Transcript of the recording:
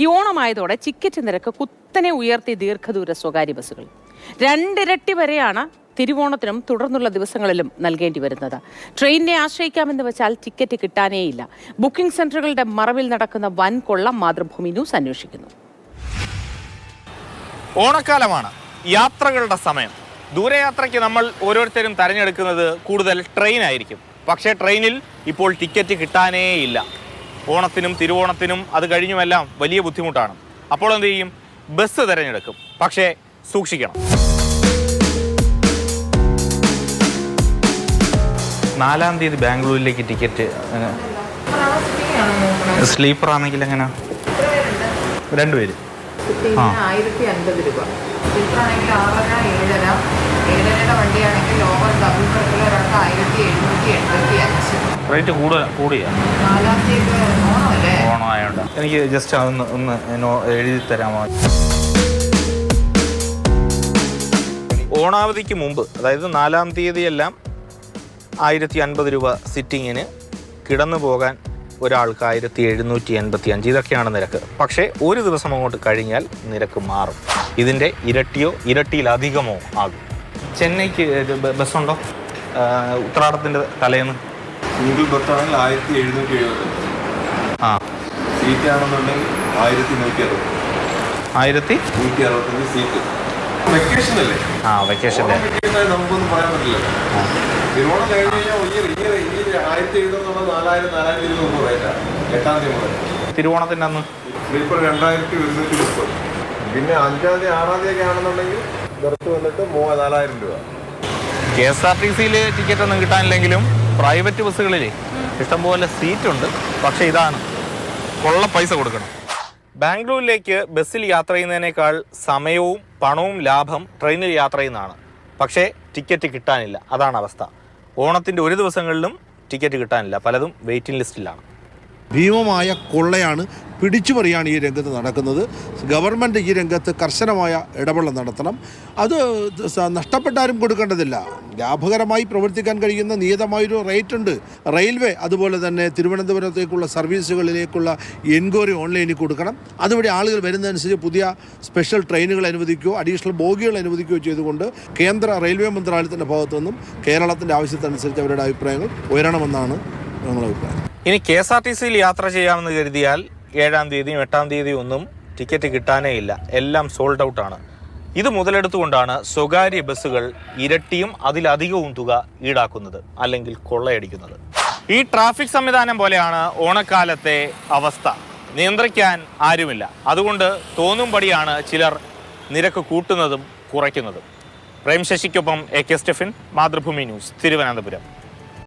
ഈ ഓണമായതോടെ ടിക്കറ്റ് നിരക്ക് കുത്തനെ ഉയർത്തി ദീർഘദൂര സ്വകാര്യ ബസ്സുകൾ. രണ്ടിരട്ടി വരെയാണ് തിരുവോണത്തിനും തുടർന്നുള്ള ദിവസങ്ങളിലും നൽകേണ്ടി വരുന്നത്. ട്രെയിനിനെ ആശ്രയിക്കാമെന്ന് വെച്ചാൽ ടിക്കറ്റ് കിട്ടാനേയില്ല. ബുക്കിംഗ് സെന്ററുകളുടെ മറവിൽ നടക്കുന്ന വൻ കൊള്ളം മാതൃഭൂമി ന്യൂസ് അന്വേഷിക്കുന്നു. ഓണക്കാലമാണ് യാത്രകളുടെ സമയം. ദൂരയാത്രയ്ക്ക് നമ്മൾ ഓരോരുത്തരും തിരഞ്ഞെടുക്കുന്നത് കൂടുതൽ ട്രെയിനായിരിക്കും. പക്ഷേ ട്രെയിനിൽ ഇപ്പോൾ ടിക്കറ്റ് കിട്ടാനേ ഇല്ല ഓണത്തിനും തിരുവോണത്തിനും അത് കഴിഞ്ഞുമെല്ലാം വലിയ ബുദ്ധിമുട്ടാണ്. അപ്പോൾ എന്ത് ചെയ്യും? ബസ് തിരഞ്ഞെടുക്കും. പക്ഷേ സൂക്ഷിക്കണം. നാലാം തീയതി ബാംഗ്ലൂരിലേക്ക് ടിക്കറ്റ് സ്ലീപ്പർ ആണെങ്കിൽ എങ്ങനെ രണ്ടുപേര്. ആയിരത്തി അൻപത് രൂപ വണ്ടിയാണെങ്കിൽ ലോവർ ഡബിൾ ആയിരത്തി എഴുന്നൂറ്റി എൺപത്തി അഞ്ച് റേറ്റ് കൂടുതൽ കൂടിയ. ഓണമായോണ്ട്. എനിക്ക് ജസ്റ്റ് അതൊന്ന് ഒന്ന് എഴുതി തരാമോ ഓണാവധിക്ക് മുമ്പ് അതായത് നാലാം തീയതിയെല്ലാം ആയിരത്തി അൻപത് രൂപ സിറ്റിങ്ങിന് കിടന്നു പോകാൻ ഒരാൾക്ക് ആയിരത്തി എഴുന്നൂറ്റി എൺപത്തി അഞ്ച് ഇതൊക്കെയാണ് നിരക്ക്. പക്ഷേ ഒരു ദിവസം അങ്ങോട്ട് കഴിഞ്ഞാൽ നിരക്ക് മാറും. ഇതിന്റെ ഇരട്ടിയോ ഇരട്ടിയിലധികമോ ആകും. ചെന്നൈക്ക് ബസ്സുണ്ടോ? ഉത്രാടത്തിന്റെ തലേന്ന്? സിംഗിൾ ബർത്ത് ആണെങ്കിൽ ആയിരത്തി എഴുന്നൂറ്റി എഴുപത്. ആ. സീറ്റ് ആണെന്നുണ്ടെങ്കിൽ ആയിരത്തി നൂറ്റി അറുപത്. ആയിരത്തി? നൂറ്റി അറുപത്തഞ്ച് സീറ്റ്. വെക്കേഷൻ അല്ലേ ആ വെക്കേഷൻ നമുക്കൊന്നും പറയാൻ പറ്റില്ല. തിരുവോണം കഴിഞ്ഞ് കഴിഞ്ഞാൽ ഈ ഈ ആയിരത്തി എഴുന്നൂറ് നാലായിരം നാലായിരത്തി ഇരുന്നൂറ് റേറ്റാണ് എട്ടാം തീയതി മുതൽ. തിരുവോണത്തിന്റെ അന്ന്? സ്ലീപ്പർ രണ്ടായിരത്തി ഒരുന്നൂറ്റി മുപ്പത്. പിന്നെ അഞ്ചാം തീയതി ആറാം തീയതി ഒക്കെ ആണെന്നുണ്ടെങ്കിൽ ബർത്ത് വന്നിട്ട് മൂ നാലായിരം രൂപ. കെ എസ് ആർ ടി സിയിൽ ടിക്കറ്റ് ഒന്നും കിട്ടാനില്ലെങ്കിലും പ്രൈവറ്റ് ബസ്സുകളിൽ ഇഷ്ടംപോലെ സീറ്റുണ്ട്. പക്ഷെ ഇതാണ്. കൊള്ള പൈസ കൊടുക്കണം. ബാംഗ്ലൂരിലേക്ക് ബസ്സിൽ യാത്ര ചെയ്യുന്നതിനേക്കാൾ സമയവും പണവും ലാഭം ട്രെയിനിൽ യാത്ര ചെയ്യുന്നതാണ്. പക്ഷേ ടിക്കറ്റ് കിട്ടാനില്ല. അതാണ് അവസ്ഥ. ഓണത്തിന്റെ ഒരു ദിവസങ്ങളിലും ടിക്കറ്റ് കിട്ടാനില്ല. പലതും വെയിറ്റിംഗ് ലിസ്റ്റിലാണ് ഭീമമായ കൊള്ളയാണ് പിടിച്ചുപറിയാണ് ഈ രംഗത്ത് നടക്കുന്നത്. ഗവൺമെന്റ് ഈ രംഗത്ത് കർശനമായ ഇടപെടൽ നടത്തണം. അത് നഷ്ടപ്പെട്ടാരും കൊടുക്കേണ്ടതില്ല. ലാഭകരമായി പ്രവർത്തിക്കാൻ കഴിയുന്ന നിയതമായൊരു റേറ്റ് ഉണ്ട് റെയിൽവേ അതുപോലെ തന്നെ തിരുവനന്തപുരത്തേക്കുള്ള സർവീസുകളിലേക്കുള്ള എൻക്വയറി ഓൺലൈനിൽ കൊടുക്കണം. അതുവഴി ആളുകൾ വരുന്നതനുസരിച്ച് പുതിയ സ്പെഷ്യൽ ട്രെയിനുകൾ അനുവദിക്കുകയോ അഡീഷണൽ ബോഗികൾ അനുവദിക്കുകയോ ചെയ്തുകൊണ്ട് കേന്ദ്ര റെയിൽവേ മന്ത്രാലയത്തിന്റെ ഭാഗത്തു നിന്നും കേരളത്തിന്റെ ആവശ്യത്തിനനുസരിച്ച് അവരുടെ അഭിപ്രായങ്ങൾ ഉയരണമെന്നാണ് ഞങ്ങളുടെ അഭിപ്രായം. ഇനി കെ എസ് ആർ ടി സിയിൽ യാത്ര ചെയ്യാമെന്ന് കരുതിയാൽ ഏഴാം തീയതിയും എട്ടാം തീയതിയും ഒന്നും ടിക്കറ്റ് കിട്ടാനേ ഇല്ല. എല്ലാം സോൾഡ് ഔട്ടാണ് ഇത് മുതലെടുത്തുകൊണ്ടാണ് സ്വകാര്യ ബസ്സുകൾ ഇരട്ടിയും അതിലധികവും തുക ഈടാക്കുന്നത് അല്ലെങ്കിൽ കൊള്ളയടിക്കുന്നത്. ഈ ട്രാഫിക് സംവിധാനം പോലെയാണ് ഓണക്കാലത്തെ അവസ്ഥ. നിയന്ത്രിക്കാൻ ആരുമില്ല. അതുകൊണ്ട് തോന്നുംപടിയാണ് ചിലർ നിരക്ക് കൂട്ടുന്നതും കുറയ്ക്കുന്നതും. Prem ശശിക്കൊപ്പം A K Stephin Mathrubhumi news Thiruvananthapuram.